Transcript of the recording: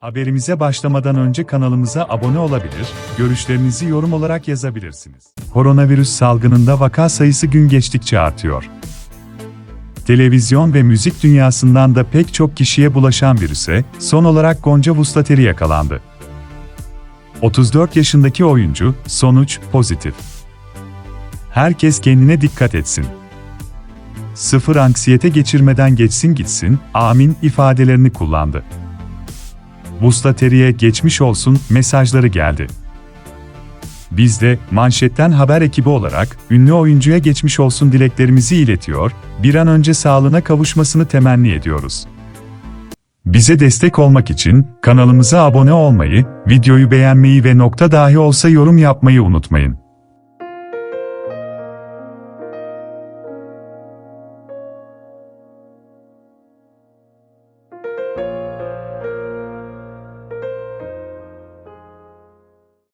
Haberimize başlamadan önce kanalımıza abone olabilir, görüşlerinizi yorum olarak yazabilirsiniz. Koronavirüs salgınında vaka sayısı gün geçtikçe artıyor. Televizyon ve müzik dünyasından da pek çok kişiye bulaşan virüse, son olarak Gonca Vuslateri yakalandı. 34 yaşındaki oyuncu, sonuç, pozitif. Herkes kendine dikkat etsin. Sıfır anksiyete geçirmeden geçsin gitsin, amin ifadelerini kullandı. Vuslateri'ye geçmiş olsun mesajları geldi. Biz de Manşet'ten haber ekibi olarak ünlü oyuncuya geçmiş olsun dileklerimizi iletiyor, bir an önce sağlığına kavuşmasını temenni ediyoruz. Bize destek olmak için kanalımıza abone olmayı, videoyu beğenmeyi ve nokta dahi olsa yorum yapmayı unutmayın.